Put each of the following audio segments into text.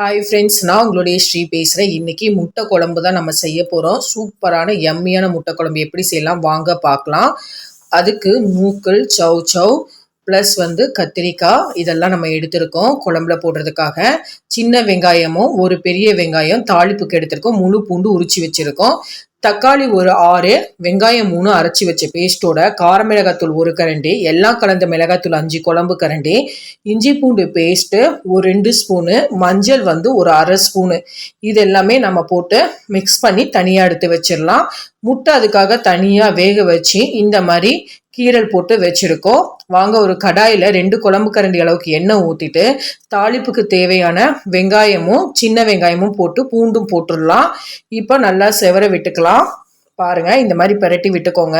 Hi friends நான் உங்களுடைய ஸ்ரீ பேசுகிறேன் இன்றைக்கி முட்டை குழம்பு தான் நம்ம செய்ய போகிறோம் சூப்பரான எம்மியான முட்டை குழம்பு எப்படி செய்யலாம் வாங்க பார்க்கலாம். அதுக்கு மூக்கள் சவ் சவ் ப்ளஸ் வந்து கத்திரிக்காய் இதெல்லாம் நம்ம எடுத்திருக்கோம் குழம்புல போடுறதுக்காக. சின்ன வெங்காயமும் ஒரு பெரிய வெங்காயம் தாளிப்புக்கு எடுத்திருக்கோம். முழு பூண்டு உரிச்சு வச்சுருக்கோம். தக்காளி ஒரு ஆறு வெங்காயம் மூணு அரைச்சி வச்ச பேஸ்ட்டோட கார மிளகாத்தூள் ஒரு கரண்டி எல்லாம் கலந்த மிளகாத்தூள் அஞ்சு குழம்பு கரண்டி இஞ்சி பூண்டு பேஸ்ட்டு ஒரு ரெண்டு ஸ்பூனு மஞ்சள் வந்து ஒரு அரை ஸ்பூனு இது எல்லாமே நம்ம போட்டு மிக்ஸ் பண்ணி தனியாக எடுத்து வச்சிடலாம். முட்டை அதுக்காக தனியாக வேக வச்சு இந்த மாதிரி கீரல் போட்டு வச்சுருக்கோம். வாங்க ஒரு கடாயில் ரெண்டு குழம்பு கரண்டி அளவுக்கு எண்ணெய் ஊற்றிட்டு தாளிப்புக்கு தேவையான வெங்காயமும் சின்ன வெங்காயமும் போட்டு பூண்டும் போட்டுடலாம். இப்போ நல்லா செவர விட்டுக்கலாம். பாருங்கள் இந்த மாதிரி பரட்டி விட்டுக்கோங்க.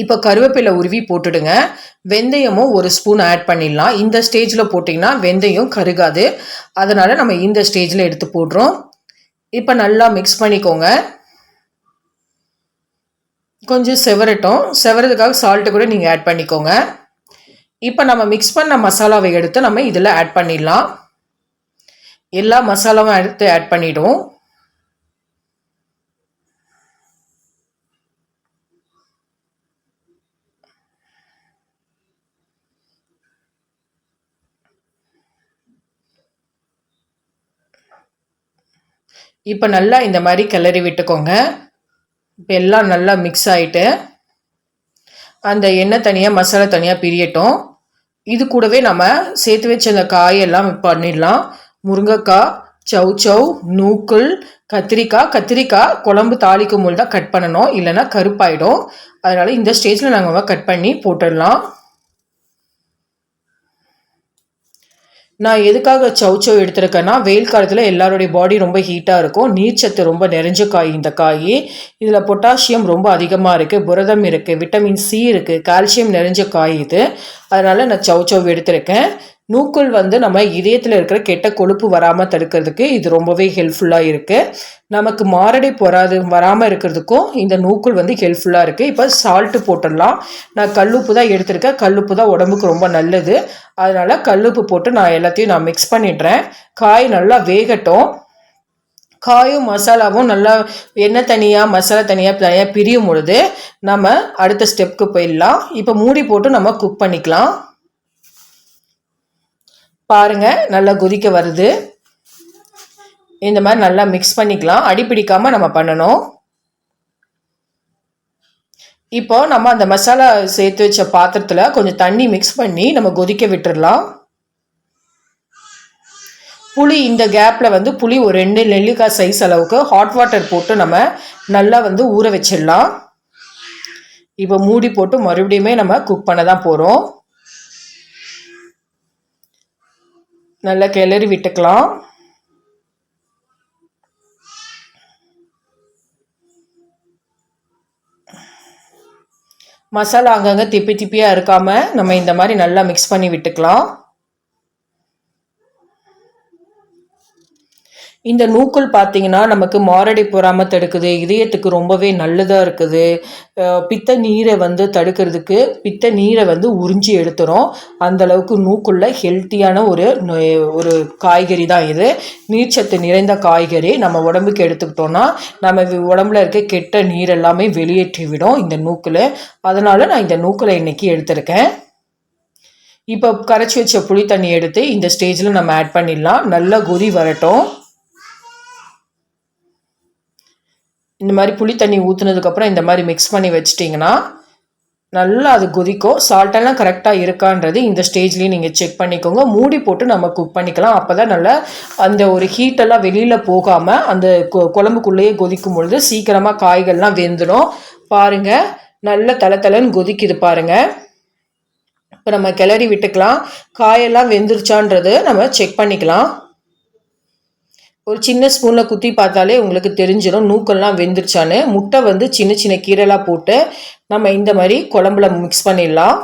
இப்போ கருவேப்பிலை உருவி போட்டுடுங்க. வெந்தயமும் ஒரு ஸ்பூன் ஆட் பண்ணிடலாம். இந்த ஸ்டேஜில் போட்டிங்கன்னா வெந்தயம் கருகாது. அதனால் நம்ம இந்த ஸ்டேஜில் எடுத்து போடுறோம். இப்போ நல்லா மிக்ஸ் பண்ணிக்கோங்க. கொஞ்சம் செவரட்டும். செவரதுக்காக சால்ட்டு கூட நீங்கள் ஆட் பண்ணிக்கோங்க. இப்போ நம்ம மிக்ஸ் பண்ண மசாலாவை எடுத்து நம்ம இதில் ஆட் பண்ணிடலாம். எல்லா மசாலாவும் எடுத்து ஆட் பண்ணிவிடுவோம் இப்போ நல்லா இந்த மாதிரி கிளறி விட்டுக்கோங்க. இப்போ எல்லாம் நல்லா மிக்ஸ் ஆகிட்டு அந்த எண்ணெய் தனியாக மசாலா தனியாக பிரியட்டும். இது கூடவே நம்ம சேர்த்து வச்ச அந்த காயெல்லாம் பண்ணிடலாம். முருங்கைக்காய் சவ் சவ் நூக்குள் கத்திரிக்காய். கத்திரிக்காய் குழம்பு தாளிக்கும் போது தான் கட் பண்ணணும். இல்லைன்னா கருப்பாயிடும். அதனால் இந்த ஸ்டேஜில் நாங்கள் கட் பண்ணி போட்டுடலாம். நான் எதுக்காக சவுச்சோ எடுத்திருக்கேன்னா வெயில் காலத்தில் எல்லாருடைய பாடி ரொம்ப ஹீட்டாக இருக்கும். நீர்ச்சத்து ரொம்ப நிறைஞ்ச காய் இந்த காய். இதில் பொட்டாசியம் ரொம்ப அதிகமாக இருக்குது புரதம் இருக்குது விட்டமின் சி இருக்குது கால்சியம் நிறைஞ்ச காய் இது. அதனால் நான் சவுச்சோ எடுத்திருக்கேன். நூக்குள் வந்து நம்ம இதயத்தில் இருக்கிற கெட்ட கொழுப்பு வராமல் தடுக்கிறதுக்கு இது ரொம்பவே ஹெல்ப்ஃபுல்லாக இருக்குது நமக்கு மாரடை பொறாது வராமல் இருக்கிறதுக்கும் இந்த நூக்குள் வந்து ஹெல்ப்ஃபுல்லாக இருக்குது இப்போ சால்ட்டு போட்டுடலாம். நான் கல்லுப்பு தான் எடுத்திருக்கேன். கல்லுப்பு தான் உடம்புக்கு ரொம்ப நல்லது. அதனால் கல்லுப்பு போட்டு நான் எல்லாத்தையும் நான் மிக்ஸ் பண்ணிடுறேன். காய் நல்லா வேகட்டும். காயும் மசாலாவும் நல்லா எண்ணெய் தனியாக மசாலா தனியாக தனியாக பிரியும் பொழுது நம்ம அடுத்த ஸ்டெப்புக்கு போயிடலாம். இப்போ மூடி போட்டு நம்ம குக் பண்ணிக்கலாம். பாருங்கள் நல்லா கொதிக்க வருது. இந்த மாதிரி நல்லா மிக்ஸ் பண்ணிக்கலாம். அடிப்பிடிக்காமல் நம்ம பண்ணணும். இப்போ நம்ம அந்த மசாலா சேர்த்து வச்ச பாத்திரத்தில் கொஞ்சம் தண்ணி மிக்ஸ் பண்ணி நம்ம கொதிக்க விட்டுடலாம் புளி இந்த கேப்பில் வந்து புளி ஒரு ரெண்டு நெல்லிக்காய் சைஸ் அளவுக்கு ஹாட் வாட்டர் போட்டு நம்ம நல்லா வந்து ஊற வச்சிடலாம். இப்போ மூடி போட்டு மறுபடியுமே நம்ம குக் பண்ண தான் போகிறோம் நல்லா கிளறி விட்டுக்கலாம். மசாலா அங்கங்கே திப்பி திப்பியாக இருக்காமல் நம்ம இந்த மாதிரி நல்லா மிக்ஸ் பண்ணி விட்டுக்கலாம். இந்த நூக்குள் பார்த்தீங்கன்னா நமக்கு மாரடை போகாமல் தடுக்குது. இதயத்துக்கு ரொம்பவே நல்லதாக இருக்குது. பித்த நீரை வந்து தடுக்கிறதுக்கு பித்த நீரை வந்து உறிஞ்சி எடுத்துரும் அந்தளவுக்கு நூக்குள்ள ஹெல்த்தியான ஒரு ஒரு காய்கறி தான் இது. நீர்ச்சத்து நிறைந்த காய்கறி நம்ம உடம்புக்கு எடுத்துக்கிட்டோன்னா நம்ம உடம்புல இருக்க கெட்ட நீர் எல்லாமே வெளியேற்றி விடும் இந்த நூக்கில். அதனால் நான் இந்த நூக்கில் இன்றைக்கி எடுத்திருக்கேன். இப்போ கரைச்சி வச்ச புளி தண்ணி எடுத்து இந்த ஸ்டேஜில் நம்ம ஆட் பண்ணிடலாம். நல்லா கொதி வரட்டும். இந்த மாதிரி புளி தண்ணி ஊற்றுனதுக்கப்புறம் இந்த மாதிரி மிக்ஸ் பண்ணி வச்சிட்டிங்கன்னா நல்லா அது கொதிக்கும். சால்ட்டெல்லாம் கரெக்டாக இருக்கான்றது இந்த ஸ்டேஜ்லேயும் நீங்கள் செக் பண்ணிக்கோங்க. மூடி போட்டு நம்ம குக் பண்ணிக்கலாம். அப்போ தான் நல்லா அந்த ஒரு ஹீட்டெல்லாம் வெளியில் போகாமல் அந்த குழம்புக்குள்ளேயே கொதிக்கும் பொழுது சீக்கிரமாக காய்கள்லாம் வெந்துடும். பாருங்கள் நல்ல தலை தலைன்னு கொதிக்குது பாருங்கள் இப்போ நம்ம கிளறி விட்டுக்கலாம். காயெல்லாம் வெந்துருச்சான்றது நம்ம செக் பண்ணிக்கலாம். ஒரு சின்ன ஸ்பூனில் குத்தி பார்த்தாலே உங்களுக்கு தெரிஞ்சிடும் நூக்கெல்லாம் வெந்துருச்சான்னு. முட்டை வந்து சின்ன சின்ன கீரைலாம் போட்டு நம்ம இந்த மாதிரி குழம்புல மிக்ஸ் பண்ணிடலாம்.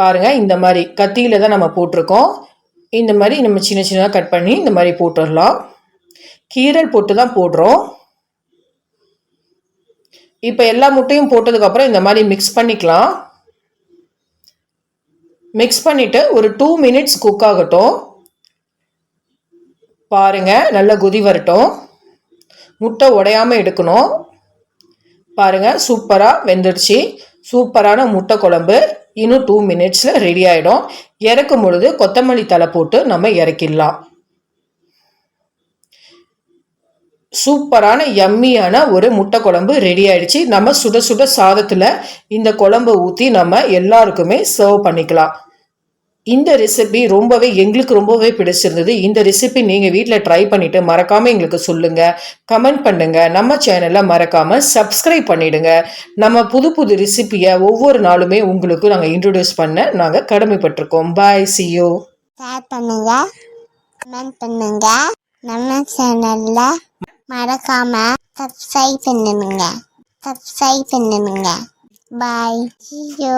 பாருங்கள் இந்த மாதிரி கத்தியில் தான் நம்ம போட்டிருக்கோம். இந்த மாதிரி நம்ம சின்ன சின்னதாக கட் பண்ணி இந்த மாதிரி போட்டுடலாம். கீரல் போட்டு தான் போடுறோம். இப்போ எல்லா முட்டையும் போட்டதுக்கப்புறம் இந்த மாதிரி மிக்ஸ் பண்ணிக்கலாம். மிக்ஸ் பண்ணிவிட்டு ஒரு டூ மினிட்ஸ் குக் ஆகட்டும். பாருங்க நல்லா கொதி வரட்டும். முட்டை உடையாமல் எடுக்கணும். பாருங்கள் சூப்பராக வெந்துடுச்சு. சூப்பரான முட்டை குழம்பு. இன்னும் டூ மினிட்ஸில் ரெடி ஆகிடும் இறக்கும் பொழுது கொத்தமல்லி தலை போட்டு நம்ம இறக்கிடலாம். சூப்பரான எம்மியான ஒரு முட்டை குழம்பு ரெடி ஆயிடுச்சு. நம்ம சுட சுட சாதத்தில் இந்த குழம்பை ஊற்றி நம்ம எல்லாருக்குமே சர்வ் பண்ணிக்கலாம். இந்த ரெசிபி ரொம்பவே எங்களுக்கு ரொம்பவே பிடிச்சிருந்தது. இந்த ரெசிபி நீங்கள் வீட்டில் ட்ரை பண்ணிவிட்டு மறக்காமல் எங்களுக்கு சொல்லுங்கள் கமெண்ட் பண்ணுங்கள் நம்ம சேனலை மறக்காமல் சப்ஸ்கிரைப் பண்ணிவிடுங்க நம்ம புது புது ரெசிபியை ஒவ்வொரு நாளுமே உங்களுக்கு நாங்கள் இன்ட்ரடியூஸ் பண்ண நாங்கள் கடமைப்பட்டிருக்கோம். பாய் சியோ ஷேர் பண்ணுங்க. கமெண்ட் பண்ணுங்க. நம்ம சேனல்ல மறக்காம சப்ஸ்கிரைப் பண்ணுங்க. சப்ஸ்கிரைப் பண்ணுங்க. பாய் ஐயோ